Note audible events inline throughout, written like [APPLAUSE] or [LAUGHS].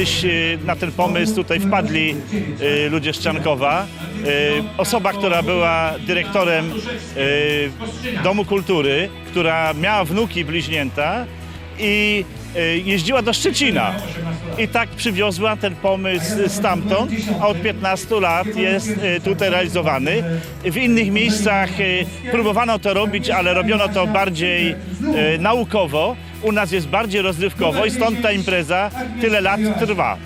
Kiedyś y, na ten pomysł tutaj wpadli y, ludzie z Czankowa. Y, Osoba, która była dyrektorem Domu Kultury, która miała wnuki bliźnięta i jeździła do Szczecina. I tak przywiozła ten pomysł stamtąd, a od 15 lat jest tutaj realizowany. W innych miejscach próbowano to robić, ale robiono to bardziej naukowo. U nas jest bardziej rozrywkowo i stąd ta impreza tyle lat trwa.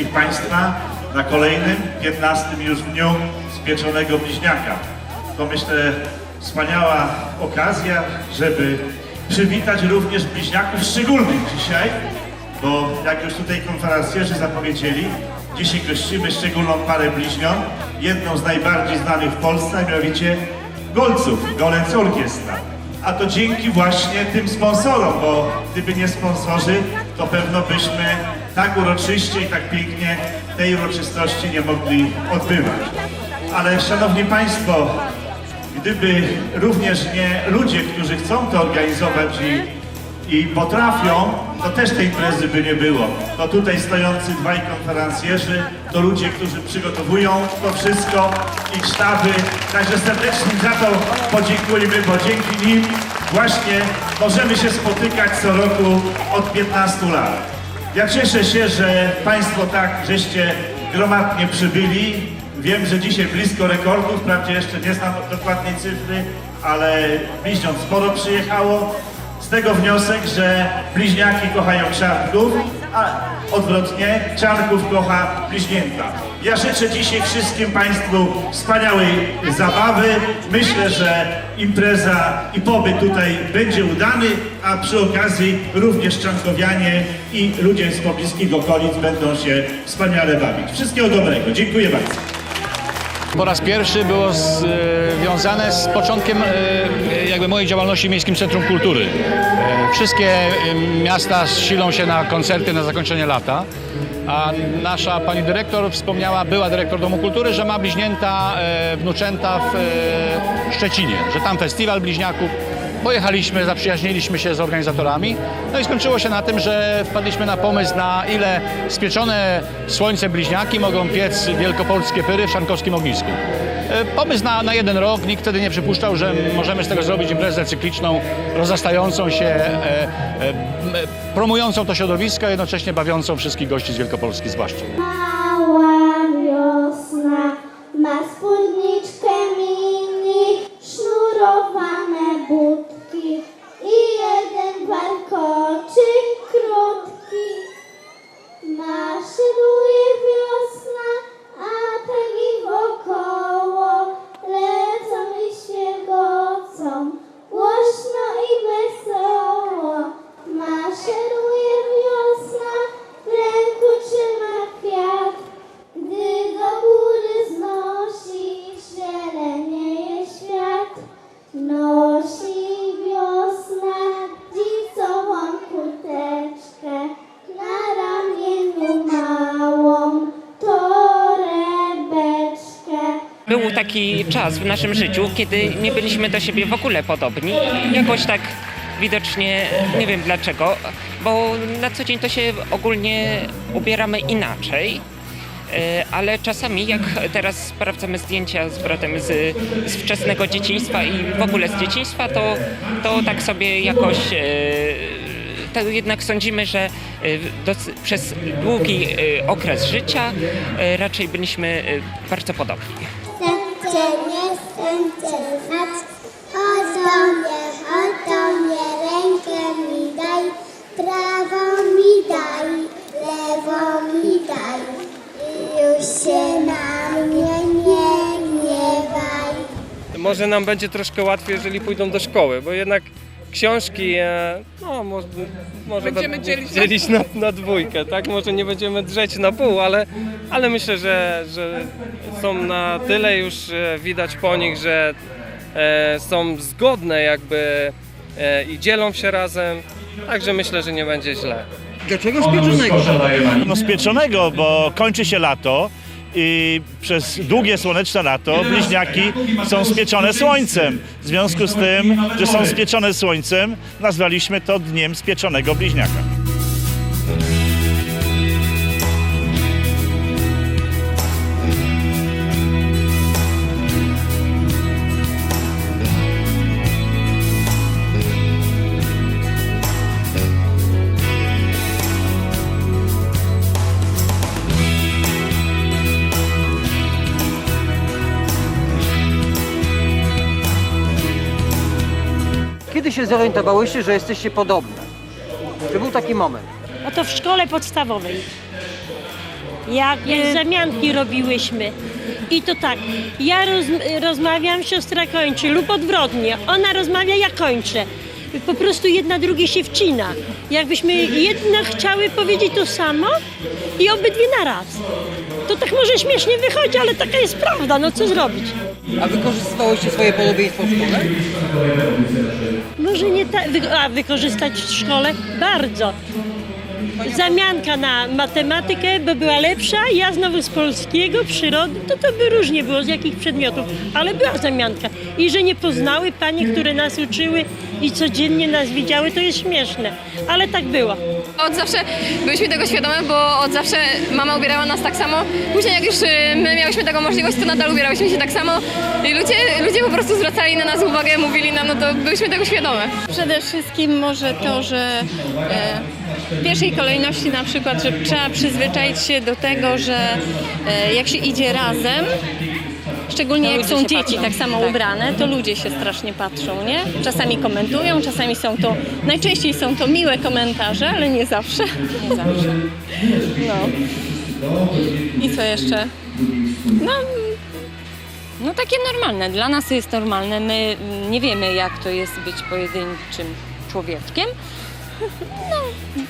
Wszystkich Państwa na kolejnym, 15 już dniu spieczonego bliźniaka. To myślę wspaniała okazja, żeby przywitać również bliźniaków szczególnych dzisiaj, bo jak już tutaj konferencjerzy zapowiedzieli, dzisiaj gościmy szczególną parę bliźniąt, jedną z najbardziej znanych w Polsce, a mianowicie Golców, Golec Orkiestra. A to dzięki właśnie tym sponsorom, bo gdyby nie sponsorzy, to pewno byśmy tak uroczyście i tak pięknie tej uroczystości nie mogli odbywać. Ale szanowni Państwo, gdyby również nie ludzie, którzy chcą to organizować i i potrafią, to też tej imprezy by nie było. To tutaj stojący dwaj konferencjerzy, to ludzie, którzy przygotowują to wszystko, ich sztaby. Także serdecznie za to podziękujemy, bo dzięki nim właśnie możemy się spotykać co roku od 15 lat. Ja cieszę się, że Państwo tak żeście gromadnie przybyli. Wiem, że dzisiaj blisko rekordów, wprawdzie jeszcze nie znam dokładnej cyfry, ale bliźniąt sporo przyjechało. Z tego wniosek, że bliźniaki kochają czarnków, a odwrotnie czarnków kocha bliźnięta. Ja życzę dzisiaj wszystkim Państwu wspaniałej zabawy. Myślę, że impreza i pobyt tutaj będzie udany, a przy okazji również czankowianie i ludzie z pobliskich okolic będą się wspaniale bawić. Wszystkiego dobrego. Dziękuję bardzo. Po raz pierwszy było z, e, związane z początkiem e, jakby mojej działalności w Miejskim Centrum Kultury. E, wszystkie miasta silą się na koncerty na zakończenie lata, a nasza pani dyrektor wspomniała, była dyrektor Domu Kultury, że ma bliźnięta, wnuczęta w Szczecinie, że tam festiwal bliźniaków. Pojechaliśmy, zaprzyjaźniliśmy się z organizatorami, no i skończyło się na tym, że wpadliśmy na pomysł, na ile spieczone słońce bliźniaki mogą piec wielkopolskie pyry w Szankowskim ognisku. E, Pomysł na, na jeden rok, nikt wtedy nie przypuszczał, że możemy z tego zrobić imprezę cykliczną, rozrastającą się, e, e, promującą to środowisko, jednocześnie bawiącą wszystkich gości z Wielkopolski zwłaszcza. Taki czas w naszym życiu, kiedy nie byliśmy do siebie w ogóle podobni. Jakoś tak widocznie, nie wiem dlaczego, bo na co dzień to się ogólnie ubieramy inaczej. E, Ale czasami, jak teraz sprawdzamy zdjęcia z bratem z, z wczesnego dzieciństwa i w ogóle z dzieciństwa, to, to tak sobie jakoś e, to jednak sądzimy, że e, docy- przez długi okres życia raczej byliśmy bardzo podobni. Chcę nie chcę znać, oto mnie, oto mnie, rękę mi daj, prawą mi daj, lewą mi daj, już się na mnie nie gniewaj. może nam będzie troszkę łatwiej, jeżeli pójdą do szkoły, bo jednak książki, e, no może, może Będziemy na, dzielić na dzielić na, na dwójkę, tak? Może nie będziemy drzeć na pół, ale, ale myślę, że, że są na tyle już e, widać po nich, że e, są zgodne jakby e, i dzielą się razem, także myślę, że nie będzie źle. Dlaczego spieczonego? No spieczonego, bo kończy się lato i przez długie słoneczne lato bliźniaki są spieczone słońcem. W związku z tym, że są spieczone słońcem, nazwaliśmy to Dniem Spieczonego Bliźniaka. Się zorientowałyście, że jesteście podobne? Czy był taki moment? No to w szkole podstawowej. Jak e, zamianki robiłyśmy. I to tak, ja roz, rozmawiam, siostra kończy lub odwrotnie. Ona rozmawia, ja kończę. Po prostu jedna drugiej się wcina. Jakbyśmy jedna chciały powiedzieć to samo i obydwie na raz. To tak może śmiesznie wychodzi, ale taka jest prawda, no co zrobić? A wykorzystywałyście swoje podobieństwo w szkole? Może nie tak, a wykorzystać w szkole? Bardzo. Zamianka na matematykę by była lepsza, ja znowu z polskiego, przyrody, to to by różnie było, z jakich przedmiotów, ale była zamianka. I że nie poznały panie, które nas uczyły i codziennie nas widziały, to jest śmieszne, ale tak było. Od zawsze byliśmy tego świadome, bo od zawsze mama ubierała nas tak samo. Później jak już y, my miałyśmy taką możliwość, to nadal ubierałyśmy się tak samo. I ludzie, ludzie po prostu zwracali na nas uwagę, mówili nam, no to byliśmy tego świadome. Przede wszystkim może to, że e, w pierwszej kolejności na przykład, że trzeba przyzwyczaić się do tego, że e, jak się idzie razem, szczególnie jak są dzieci tak samo ubrane, to ludzie się strasznie patrzą, nie? Czasami komentują, czasami są to, najczęściej są to miłe komentarze, ale nie zawsze. Nie zawsze. No. I co jeszcze? No, no takie normalne. Dla nas to jest normalne. My nie wiemy, jak to jest być pojedynczym człowieczkiem. No,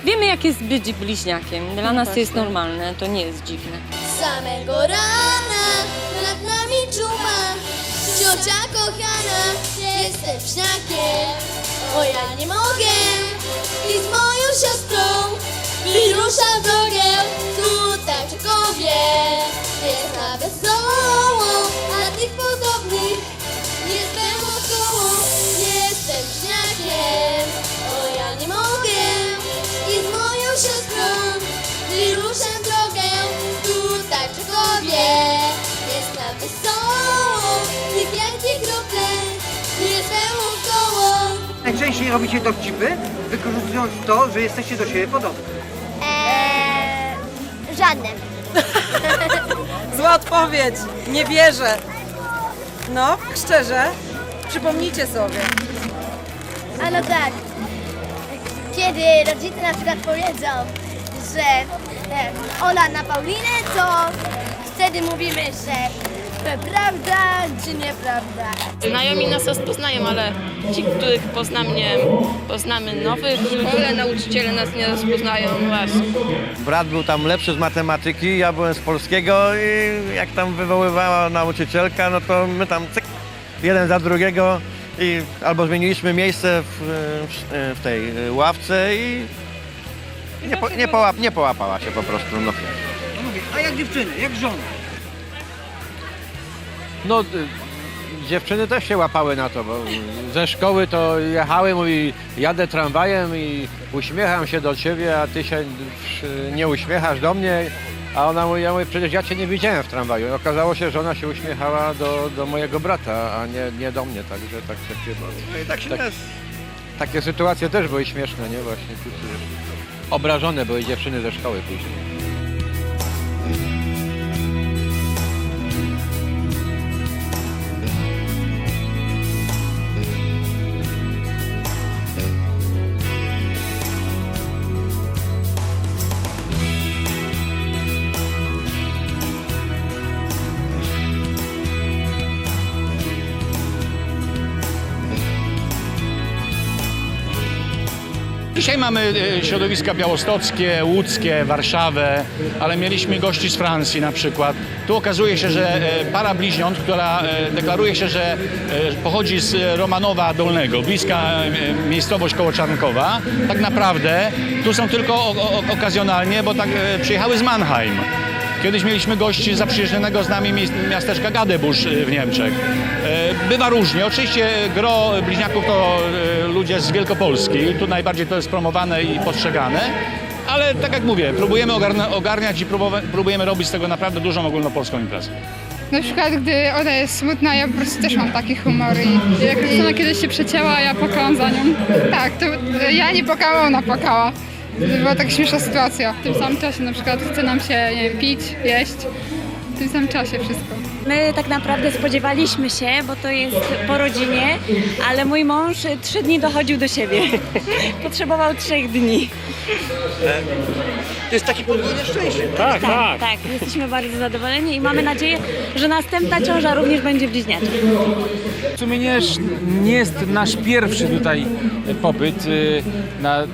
wiemy, jak jest być bliźniakiem. Dla nas to jest normalne, to nie jest dziwne. Samego rana nad nami Ciocia kochana, jestem wśniakiem O ja nie mogę. I z moją siostrą Wyruszam w drogę. Tutaj w Czekowie Jest na wesoło A tych podobnych Najczęściej robicie dowcipy, wykorzystując to, że jesteście do siebie podobni. Eee, żadne. [LAUGHS] Zła odpowiedź. Nie wierzę. No, szczerze. Przypomnijcie sobie. A no tak. Kiedy rodzice na przykład powiedzą, że e, Ola na Paulinę, to wtedy mówimy, że prawda czy nieprawda. Znajomi nas rozpoznają, ale ci, których poznamy, poznamy nowych, w szkole nauczyciele nas nie rozpoznają właśnie. Brat był tam lepszy z matematyki, ja byłem z polskiego i jak tam wywoływała nauczycielka, no to my tam cyk, jeden za drugiego i albo zmieniliśmy miejsce w, w, w tej ławce i nie, po, nie, połap, nie połapała się po prostu. No. No mówię, a jak dziewczyny, jak żony? No, y, dziewczyny też się łapały na to, bo ze szkoły to jechały, mówi, jadę tramwajem i uśmiecham się do ciebie, a ty się y, nie uśmiechasz do mnie. A ona mówi, ja mówię, przecież ja cię nie widziałem w tramwaju. I okazało się, że ona się uśmiechała do, do mojego brata, a nie, nie do mnie, także tak, takie, I tak się Tak. takie sytuacje też były śmieszne, nie? Właśnie obrażone były dziewczyny ze szkoły później. Mamy e, środowiska białostockie, łódzkie, Warszawę, ale mieliśmy gości z Francji na przykład. Tu okazuje się, że e, para bliźniąt, która e, deklaruje się, że pochodzi z Romanowa Dolnego, bliska miejscowość koło Czarnkowa, tak naprawdę tu są tylko okazjonalnie, bo tak przyjechały z Mannheim. Kiedyś mieliśmy gości zaprzyjaźnionego z nami miasteczka Gadebusz y, w Niemczech. E, Bywa różnie. Oczywiście gro bliźniaków to e, ludzie z Wielkopolski. Tu najbardziej to jest promowane i postrzegane. Ale tak jak mówię, próbujemy ogarnia- ogarniać i próbujemy robić z tego naprawdę dużą ogólnopolską imprezę. Na przykład, gdy ona jest smutna, ja po prostu też mam taki humor i jak ona kiedyś się przecięła, ja płakałam za nią. Tak, to ja nie płakałam, ona płakała. To była taka śmieszna sytuacja. W tym samym czasie na przykład chce nam się, nie wiem, pić, jeść. W tym samym czasie wszystko. My tak naprawdę spodziewaliśmy się, bo to jest po rodzinie, ale mój mąż trzy dni dochodził do siebie. [LAUGHS] Potrzebował trzech dni. To jest takie podwójne szczęście. Tak, tak, tak. Jesteśmy bardzo zadowoleni i mamy nadzieję, że następna ciąża również będzie bliźniacza. W sumie nie, nie jest nasz pierwszy tutaj pobyt y, na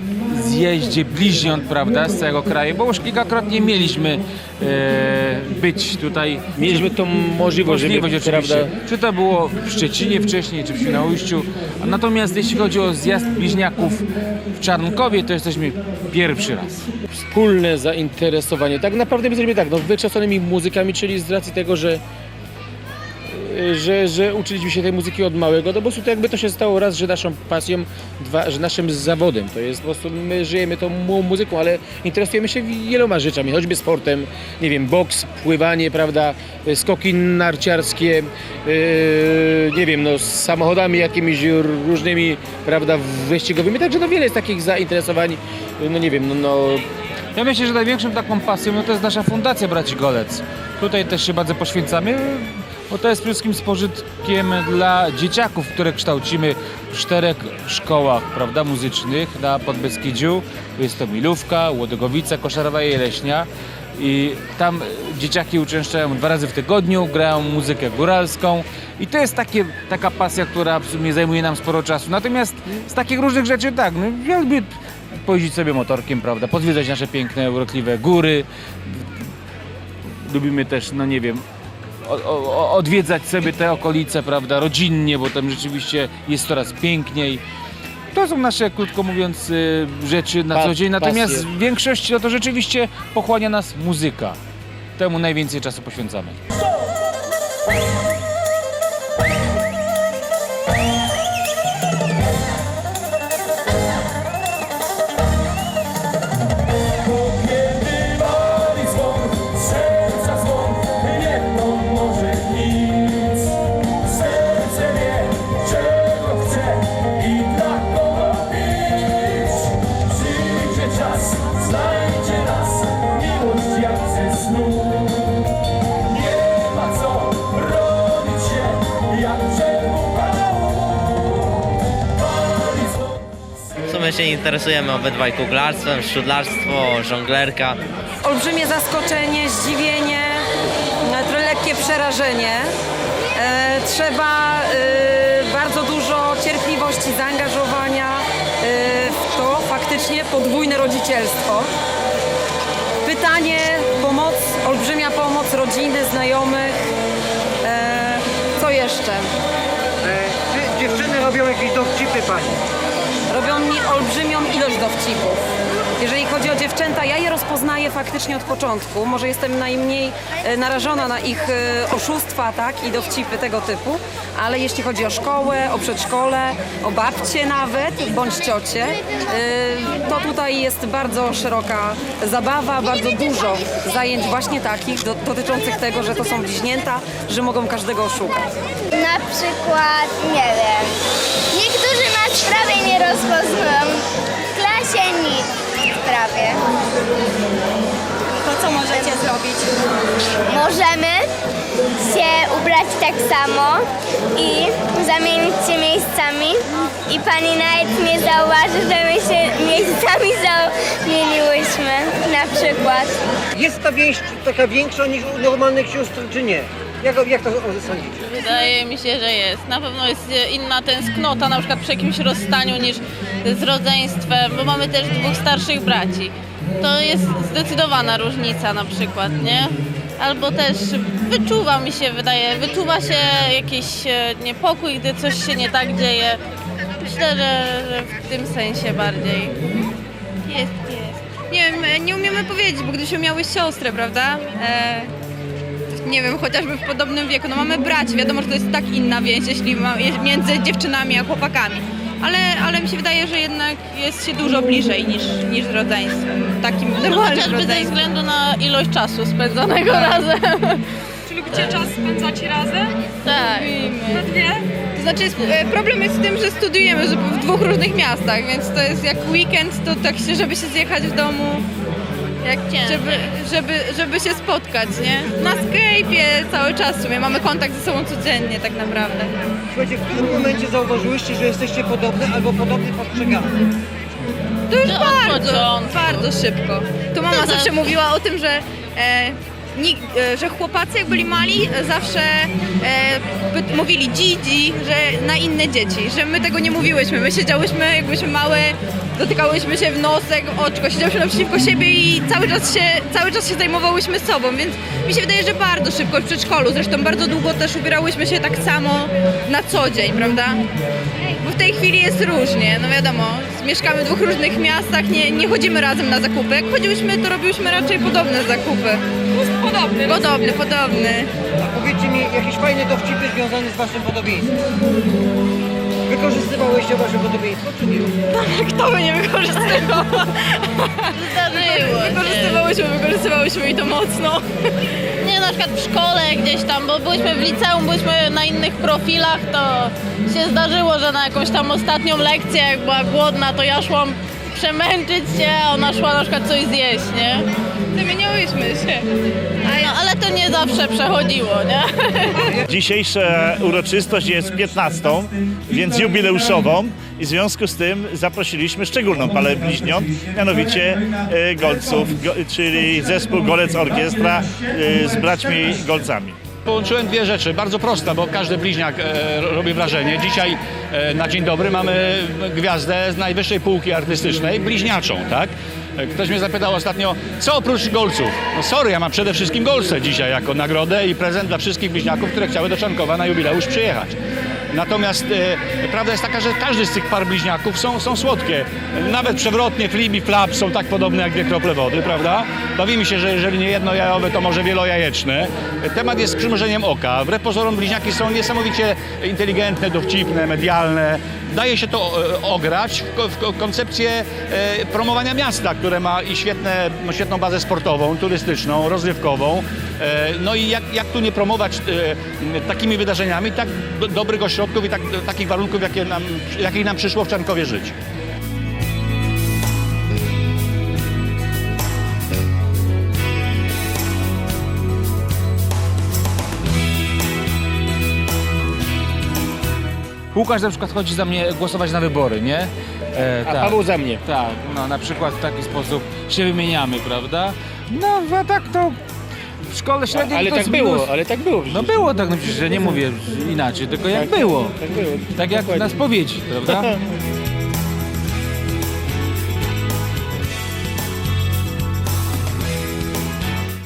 zjeździe bliźniąt, prawda, z całego kraju, bo już kilkakrotnie mieliśmy e, być tutaj. Mieliśmy tą możliwość, żeby, Możliwość oczywiście. prawda, Czy to było w Szczecinie wcześniej, czy w Świnoujściu. Natomiast jeśli chodzi o zjazd bliźniaków w Czarnkowie, to jesteśmy pierwszy raz. wspólne zainteresowanie. Tak naprawdę jesteśmy tak, no, wykształconymi muzykami, czyli z racji tego, że że, że uczyliśmy się tej muzyki od małego, no po prostu to jakby to się stało raz, że naszą pasją, dwa, że naszym zawodem. To jest po prostu, my żyjemy tą mu- muzyką, ale interesujemy się wieloma rzeczami, choćby sportem, nie wiem, boks, pływanie, prawda, skoki narciarskie, yy, nie wiem, no samochodami jakimiś różnymi, prawda, wyścigowymi, także no wiele jest takich zainteresowań, no nie wiem, no, no Ja myślę, że największą taką pasją no to jest nasza fundacja Braci Golec. Tutaj też się bardzo poświęcamy, bo to jest przede wszystkim z pożytkiem dla dzieciaków, które kształcimy w czterech szkołach prawda, muzycznych na Podbeskidziu. Jest to Milówka, Łodygowica, Koszarowa i Leśnia. I tam dzieciaki uczęszczają dwa razy w tygodniu, grają muzykę góralską i to jest takie, taka pasja, która w sumie zajmuje nam sporo czasu. Natomiast z takich różnych rzeczy tak, no, ja lubię pojeździć sobie motorkiem, prawda, pozwiedzać nasze piękne, urokliwe góry. Lubimy też, no nie wiem, odwiedzać sobie te okolice, prawda, rodzinnie, bo tam rzeczywiście jest coraz piękniej. To są nasze, krótko mówiąc, y, rzeczy na co dzień. Natomiast pasje. w większości no to rzeczywiście pochłania nas muzyka. Temu najwięcej czasu poświęcamy. Interesujemy obydwaj kuglarstwem, szczudlarstwo, żonglerka. Olbrzymie zaskoczenie, zdziwienie, e, trochę lekkie przerażenie. E, trzeba e, bardzo dużo cierpliwości, zaangażowania e, w to faktycznie podwójne rodzicielstwo. Pytanie, pomoc, olbrzymia pomoc rodziny, znajomych. E, co jeszcze? Czy dziewczyny robią jakieś dowcipy pani? Mi olbrzymią ilość dowcipów. Jeżeli chodzi o dziewczęta, ja je rozpoznaję faktycznie od początku. Może jestem najmniej e, narażona na ich e, oszustwa tak, i dowcipy tego typu, ale jeśli chodzi o szkołę, o przedszkole, o babcie nawet, bądź ciocie, e, to tutaj jest bardzo szeroka zabawa, bardzo dużo zajęć właśnie takich do, dotyczących tego, że to są bliźnięta, że mogą każdego oszukać. Na przykład, nie wiem, niektórzy nas prawie nie rozpoznają. W klasie nic prawie. To co możecie zrobić? Możemy się ubrać tak samo i zamienić się miejscami i pani nawet nie zauważy, że my się miejscami zamieniłyśmy na przykład. Jest ta więź taka większa niż u normalnych sióstr, czy nie? Jak, jak to sądzicie? Wydaje mi się, że jest. Na pewno jest inna tęsknota, na przykład przy jakimś rozstaniu niż z rodzeństwem, bo mamy też dwóch starszych braci. To jest zdecydowana różnica na przykład, nie? Albo też wyczuwa mi się, wydaje, wyczuwa się jakiś e, niepokój, gdy coś się nie tak dzieje. Myślę, że, że w tym sensie bardziej. Jest, jest. Nie wiem, nie umiemy powiedzieć, bo gdybyśmy miały siostrę, prawda? E, nie wiem, chociażby w podobnym wieku. No mamy braci, wiadomo, że to jest tak inna więź, jeśli ma, między dziewczynami a chłopakami. Ale, ale mi się wydaje, że jednak jest się dużo bliżej niż, niż z rodzeństwem. Takim No, normalnym chociażby ze rodzeństwem. względu na ilość czasu spędzonego razem. Czy lubicie czas spędzać razem? Tak. Pewnie. To znaczy jest, e, problem jest z tym, że studiujemy w dwóch różnych miastach, więc to jest jak weekend, to tak się, żeby się zjechać w domu, jak, Ciężko. żeby, żeby, żeby się spotkać, nie? Na Skype'ie cały czas w sumie, mamy kontakt ze sobą codziennie tak naprawdę. Słuchajcie, w którym momencie zauważyłyście, że jesteście podobne albo podobnie postrzegane? To już To od bardzo, początku. bardzo szybko. To mama To zawsze mówiła o tym, że, e, że chłopacy jak byli mali e, zawsze e, mówili dzidzi, że na inne dzieci, że my tego nie mówiłyśmy. My siedziałyśmy, jak byliśmy małe, dotykałyśmy się w nosek, w oczko, siedziałyśmy naprzeciwko siebie i cały czas się, cały czas się zajmowałyśmy sobą, więc mi się wydaje, że bardzo szybko w przedszkolu. Zresztą bardzo długo też ubierałyśmy się tak samo na co dzień, prawda? Bo w tej chwili jest różnie, no wiadomo, mieszkamy w dwóch różnych miastach, nie, nie chodzimy razem na zakupy. Jak chodziłyśmy, to robiłyśmy raczej podobne zakupy. Podobny. Podobny, podobny. A powiedzcie mi jakieś fajne dowcipy związane z waszym podobieństwem. Wykorzystywałyście wasze podobieństwo, czy nie? Kto by nie wykorzystywał? Zdarzyło się. Wykorzystywałyśmy, wykorzystywałyśmy i to mocno. Nie, na przykład w szkole gdzieś tam, bo byliśmy w liceum, byliśmy na innych profilach, to się zdarzyło, że na jakąś tam ostatnią lekcję, jak była głodna, to ja szłam przemęczyć się, a ona szła na przykład coś zjeść, nie? Zamieniałyśmy się. No, ale to nie zawsze przechodziło, nie? [LAUGHS] Dzisiejsza uroczystość jest 15, więc jubileuszową i w związku z tym zaprosiliśmy szczególną parę bliźniąt, mianowicie e, Golców, go, czyli zespół Golec Orkiestra e, z braćmi Golcami. Połączyłem dwie rzeczy, bardzo prosta, bo każdy bliźniak e, robi wrażenie. Dzisiaj e, na dzień dobry mamy gwiazdę z najwyższej półki artystycznej, bliźniaczą, tak? Ktoś mnie zapytał ostatnio, co oprócz golców? No sorry, ja mam przede wszystkim golce dzisiaj jako nagrodę i prezent dla wszystkich bliźniaków, które chciały do Czankowa na jubileusz przyjechać. Natomiast e, prawda jest taka, że każdy z tych par bliźniaków są, są słodkie. Nawet przewrotnie flip i flap są tak podobne jak dwie krople wody, prawda? Bawimy się, że jeżeli nie jednojajowe, to może wielojajeczne. Temat jest przymrużeniem oka. Wbrew pozorom bliźniaki są niesamowicie inteligentne, dowcipne, medialne. Daje się to e, ograć w, ko- w ko- koncepcję e, promowania miasta, które ma i świetne, świetną bazę sportową, turystyczną, rozrywkową. E, No i jak, jak tu nie promować takimi wydarzeniami tak do, dobrych ośrodków i tak, takich warunków, jakie nam, jakich nam przyszło w Czarnkowie żyć. Łukasz na przykład chodzi za mnie głosować na wybory, nie? E, A Paweł za mnie. Tak, no na przykład w taki sposób się wymieniamy, prawda? No, a tak to w szkole średniej Ale to tak jest minus. było, ale tak było. No było tak, no przecież ja nie mówię inaczej, tylko jak było. Tak było. Tak jak Dokładnie. na spowiedzi, prawda? [LAUGHS]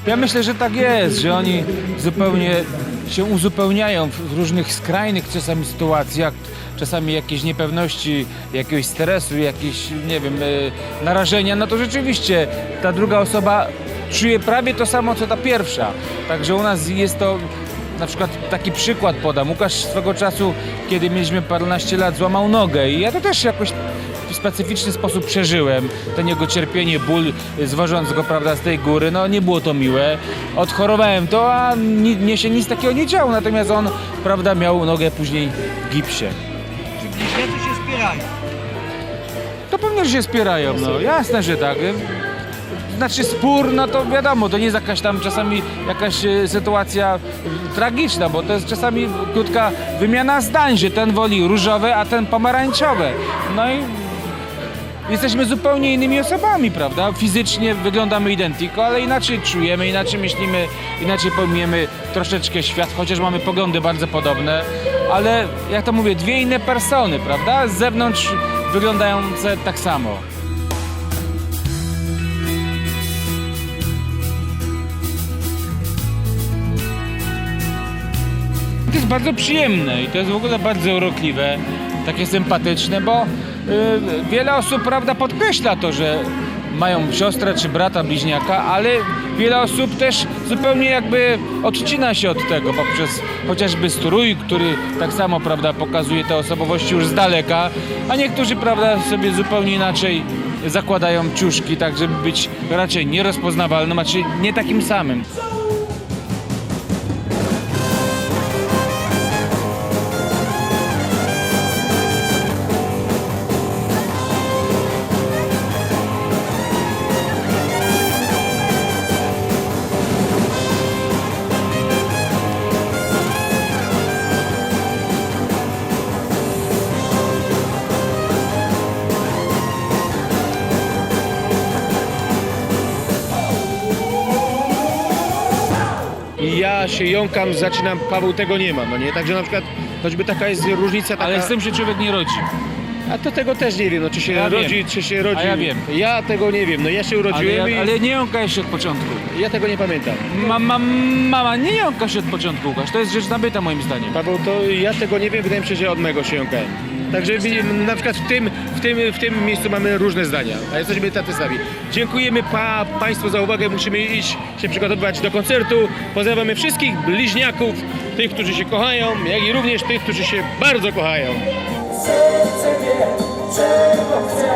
Ja myślę, że tak jest, że oni zupełnie się uzupełniają w różnych skrajnych czasami sytuacjach, czasami jakieś niepewności, jakiegoś stresu, jakieś, nie wiem, e, narażenia, no to rzeczywiście ta druga osoba czuje prawie to samo, co ta pierwsza. Także u nas jest to na przykład taki przykład podam. Łukasz swego czasu, kiedy mieliśmy paręnaście lat, złamał nogę i ja to też jakoś specyficzny sposób przeżyłem. Ten jego cierpienie, ból, zwożąc go prawda, z tej góry, no nie było to miłe. Odchorowałem to, a ni, mnie się nic takiego nie działo, natomiast on prawda, miał nogę później w gipsie. Bliźniacy się spierają. To pewnie, że się spierają, no jasne, że tak. Znaczy spór, no to wiadomo, to nie jest jakaś tam czasami jakaś e, sytuacja e, tragiczna, bo to jest czasami krótka wymiana zdań, że ten woli różowe, a ten pomarańczowe. No i jesteśmy zupełnie innymi osobami, prawda? Fizycznie wyglądamy identyko, ale inaczej czujemy, inaczej myślimy, inaczej pojmujemy troszeczkę świat, chociaż mamy poglądy bardzo podobne, ale jak to mówię, dwie inne persony, prawda? Z zewnątrz wyglądające tak samo. To jest bardzo przyjemne i to jest w ogóle bardzo urokliwe, takie sympatyczne, bo wiele osób prawda, podkreśla to, że mają siostrę czy brata bliźniaka, ale wiele osób też zupełnie jakby odcina się od tego poprzez chociażby strój, który tak samo prawda, pokazuje te osobowości już z daleka, a niektórzy prawda, sobie zupełnie inaczej zakładają ciuszki, tak żeby być raczej nierozpoznawalnym, a czy nie takim samym. Się jąkam, zaczynam, Paweł tego nie ma, no nie? Także na przykład choćby taka jest różnica taka... Ale z tym się człowiek nie rodzi. A to tego też nie wiem, no czy się Ja rodzi, wiem. czy się rodzi... A ja wiem. Ja tego nie wiem, no ja się Ale, urodziłem ja, ale nie jąkałeś się od początku. i ja tego nie pamiętam. Ma, ma, mama nie jąka się od początku, Łukasz. To jest rzecz nabyta moim zdaniem. Paweł, to ja tego nie wiem, wydaje mi się, że od mego się jąkałem. Także na przykład w tym, w, tym, w tym miejscu mamy różne zdania, a jesteśmy tacy sami. Dziękujemy pa, Państwu za uwagę, musimy iść się przygotowywać do koncertu. Pozdrawiamy wszystkich bliźniaków, tych, którzy się kochają, jak i również tych, którzy się bardzo kochają. Serce wie, czego chce